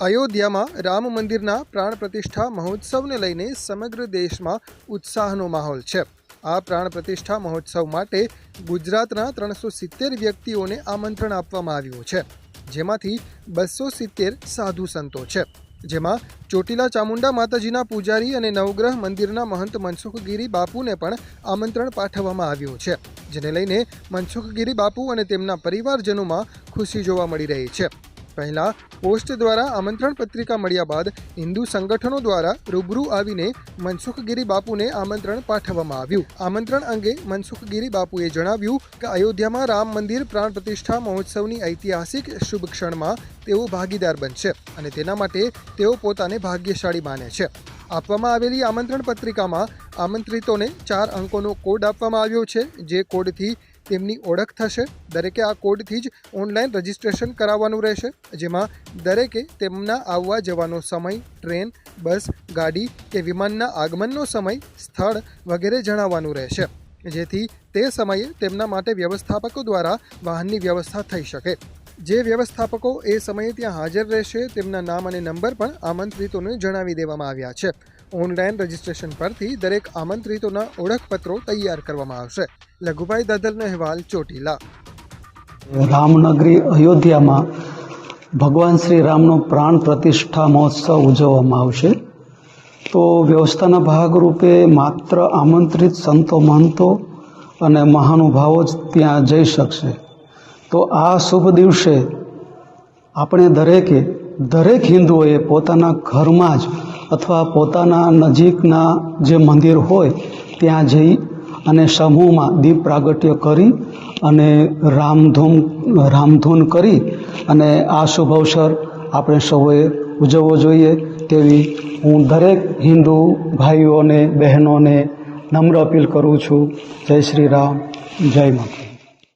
અયોધ્યામાં રામ મંદિરના પ્રાણ પ્રતિષ્ઠા મહોત્સવને લઈને સમગ્ર દેશમાં ઉત્સાહનો માહોલ છે. આ પ્રાણ પ્રતિષ્ઠા મહોત્સવ માટે ગુજરાતના ત્રણસો સિત્તેર વ્યક્તિઓને આમંત્રણ આપવામાં આવ્યું છે. જેમાંથી બસો સિત્તેર સાધુ સંતો છે. જેમાં ચોટીલા ચામુંડા માતાજીના પૂજારી અને નવગ્રહ મંદિરના મહંત મનસુખગીરી બાપુને પણ આમંત્રણ પાઠવવામાં આવ્યું છે. જેને લઈને મનસુખગીરી બાપુ અને તેમના પરિવારજનોમાં ખુશી જોવા મળી રહી છે. પહેલા પોસ્ટ દ્વારા આમંત્રણ પત્રિકા મળ્યા બાદ હિન્દુ સંગઠનો દ્વારા રૂબરૂ આવીને મનસુખગીરી બાપુને આમંત્રણ પાઠવવામાં આવ્યું. આમંત્રણ અંગે મનસુખગીરી બાપુએ જણાવ્યું કે અયોધ્યામાં રામ મંદિર પ્રાણ પ્રતિષ્ઠા મહોત્સવની ઐતિહાસિક શુભ ક્ષણમાં તેઓ ભાગીદાર બનશે અને તેના માટે તેઓ પોતાને ભાગ્યશાળી માને છે. આપવામાં આવેલી આમંત્રણ પત્રિકામાં આમંત્રિતોને ચાર અંકોનો કોડ આપવામાં આવ્યો છે, જે કોડથી તેમની ઓળખ થશે. દરેકે આ કોડથી જ ઓનલાઈન રજિસ્ટ્રેશન કરાવવાનું રહેશે. જેમાં દરેકે તેમના આવવા જવાનો સમય ટ્રેન બસ ગાડી કે વિમાનના આગમનનો સમય, સ્થળ વગેરે જણાવવાનું રહેશે. જેથી તે સમયે તેમના માટે વ્યવસ્થાપકો દ્વારા વાહનની વ્યવસ્થા થઈ શકે. જે વ્યવસ્થાપકો એ સમયે ત્યાં હાજર રહેશે તેમના નામ અને નંબર પણ આમંત્રિતોને જણાવી દેવામાં આવ્યા છે. ઓનલાઈન રજિસ્ટ્રેશન પરથી દરેક આમંત્રિતોના ઓળખપત્રો તૈયાર કરવામાં આવશે. લઘુભાઈ દાદલનો અહેવાલ, ચોટીલા. રામનગરી અયોધ્યામાં ભગવાન શ્રી રામનો પ્રાણ પ્રતિષ્ઠા મહોત્સવ ઉજવવામાં આવશે. તો વ્યવસ્થાના ભાગરૂપે માત્ર આમંત્રિત સંતો મહંતો અને મહાનુભાવો જ ત્યાં જઈ શકશે. તો આ શુભ દિવસે આપણે દરેકે, દરેક હિન્દુઓએ પોતાના ઘરમાં જ અથવા પોતાના નજીકના જે મંદિર હોય, ત્યાં જઈ અને સમૂહમાં દીપ પ્રાગટ્ય કરી અને રામધૂમ, રામધૂન કરી અને આ શુભ અવસર આપણે સૌએ ઉજવવો જોઈએ તેવી હું દરેક હિન્દુ ભાઈઓને, બહેનોને નમ્ર અપીલ કરું છું. જય શ્રી રામ. જય માતા